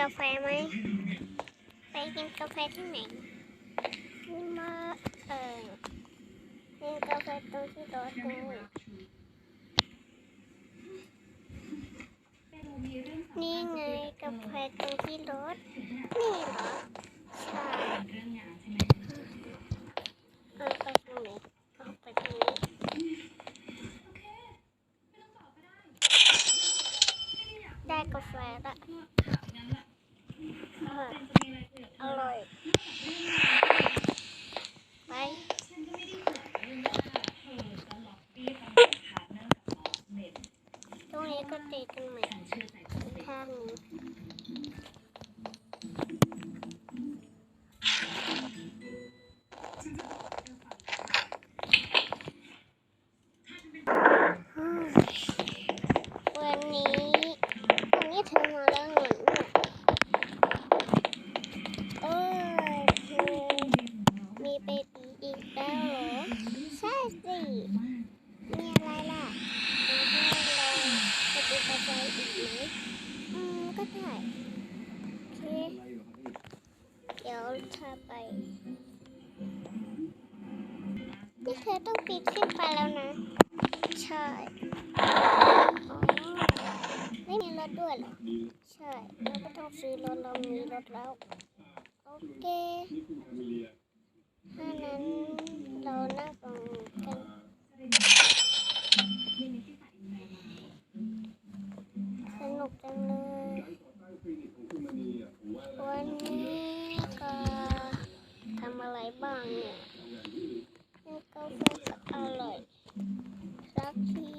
กาแฟไหม ไปกินกาแฟที่ไหนนี่มาเออกินกาแฟตรงที่รถไงนี่ไงกาแฟตรงที่รถ นี่เหรอ ใช่เอาไปตรงไหนเอาไปตรงนี้ได้กาแฟละอร่อยอร่อย ไป ตรงนี้ก็ตีกันใหม่อีกข้างหนึงวันนี้ วันนี้เธอมาแล้วเหมือนเออเธอมีเบบีอีกแล้วเหรอ ใช่สิ มีอะไรล่ะจะให้เราปฏิบัติใจอีกไหมอืม ก็ได้โอเค เดี๋ยวเธอไป นี่เธอต้องปีนขึ้นไปแล้วนะ ใช่ไม่มีรถด้วยเหรอ ใช่ เราไม่ต้องซื้อรถเรามีรถแล้ว โอเคถ้านั้นเรานั่งกัน สนุกจังเลย วันนี้ก็ทำอะไรบ้างเนี่ยนี่กาแฟก็อร่อยสักที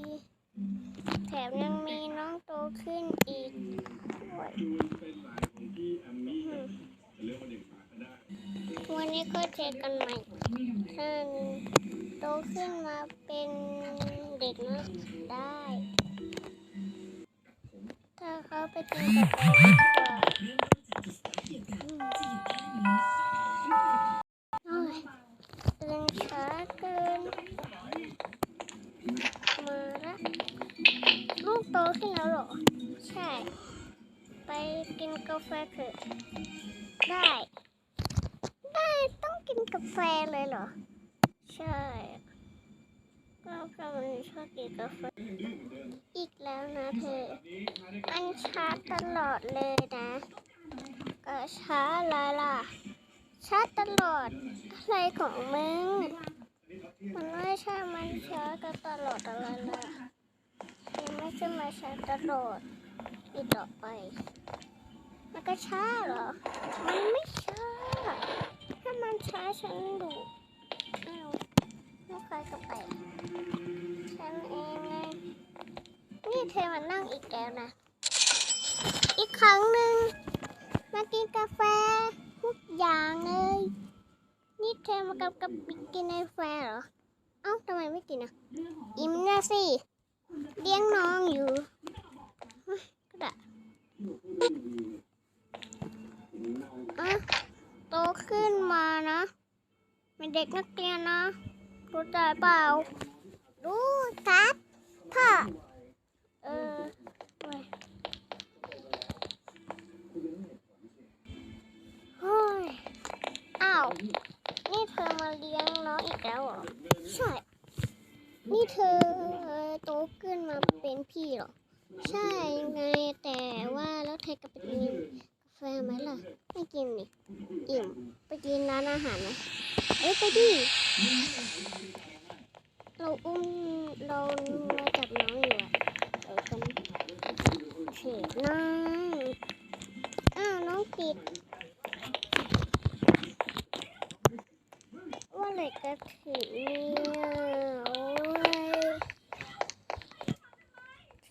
แถมยังมีน้องโตขึ้นอีกด้วยวันนี้ก็เจอกันใหม่ถ้านโตขึ้นมาเป็นเด็กนะได้ ถ้าเขาไปกินกาแฟดีกว่าโอ้ยตื่นช้าเกิน มาละลูกโต ขึ้นแล้วเหรอ ใช่ ไปกินกาแฟเถอะ ได้ ได้ต้องกินกาแฟเลยเหรอ ใช่ก็เพราะมันชอบกินกาแฟ อีกแล้วนะเธอ มันช้าตลอดเลยนะ ก็ช้าอะไรล่ะ ช้าตลอดอะไรของมึง มันไม่ใช่มันช้าก็ตลอดอะไรล่ะ ไม่ใช่มาช้าตลอดอีกต่อไป มันก็ช้าเหรอ มันไม่ช้า ถ้ามันช้าฉันดูอ้าวไม่ใครก็ไป ฉันเองไง นี่เธอมานั่งอีกแล้วนะ อีกครั้งหนึ่งมากินกาแฟทุกอย่างเลย นี่เธอมากับกับกินกาแฟเหรอ เอ้าทำไมไม่กินอะ อิ่มนะสิ เลี้ยงน้องอยู่ก็ได้อะโตขึ้นมานะเป็นเด็กนักเรียนนะรู้ใจเปล่า รู้ครับพ่อเออโอ้ยเฮ้ยอ้าวนี่เธอมาเลี้ยงน้องอีกแล้วเหรอ ใช่ นี่เธอ ขึ้นมาเป็นพี่หรอ ใช่ไงแต่ว่าแล้วเธอก็ไปกินกาแฟไหมล่ะ ไม่กินนี่อิ่มไปกินร้านอาหารไหมเอ้ยไปดิเราอุ้มเรามาจับน้องอยู่อะเดี๋ยวกันเฉดน้องอ้าวน้องปิดว่าเหล็กจะถึงเนี่ ถ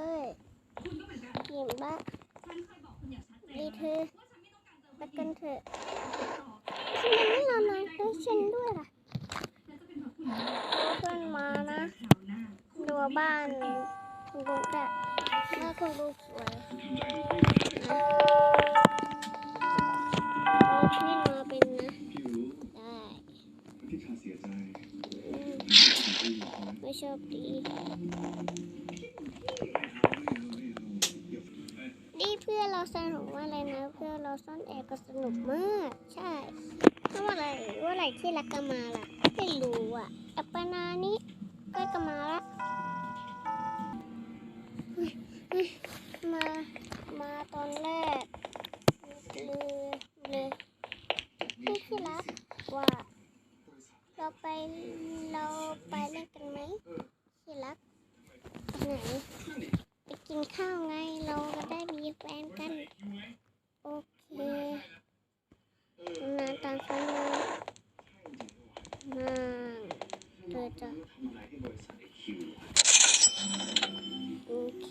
กินบ้างดีเธอไปกันเถอะทำไมไม่รอนานให้ฉันด้วยล่ะเพื่อนมานะดูบ้านคุณลุงได้แม่คุณลุงสวยนะโอเคมาเป็นนะพี่รู้ได้ที่ข้าเสียใจอืมที่อยู่คอยไม่ชอบดี นี่เพื่อนเราสนุกมากเลยนะ เพื่อนเราซ่อนแอบก็สนุกมาก ใช่เพราะว่าอะไรว่าอะไรที่รักกันมาล่ะไม่รู้อะแอปปานานี้ใกล้กันมาละมามาตอนแรกเลยเลยพี่ที่รักว่า เราไปเราไปเล่นกันไหมที่รักไหน กินข้าวไงเราก็ได้มีแฟนกัน โอเคนานตามฉันมามาเธอจะ ทำอะไรที่บริษัทไอคิว โอเค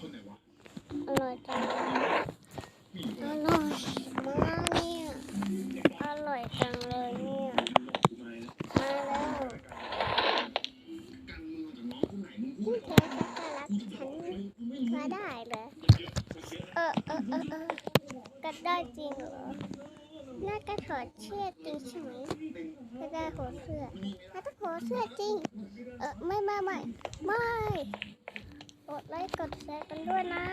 คนไหนวะ อร่อยจังอร่อยมากเนี่ยอร่อยจังเลยเนี่ย กูมาแล้ว มาแล้ว กันมึงจากน้องคนไหนมึงพูด พี่เธอจะรักฉันมาได้เหรอเออ เออเออเออก็ได้จริงเหรอน่าจะถอดเชือกจริงใช่ไหมไม่ได้หัวเสื้อถ้าจะหัวเสื้อจริง เออไม่ไม่ไม่ไม่กดไลค์กดแชร์กันด้วยนะ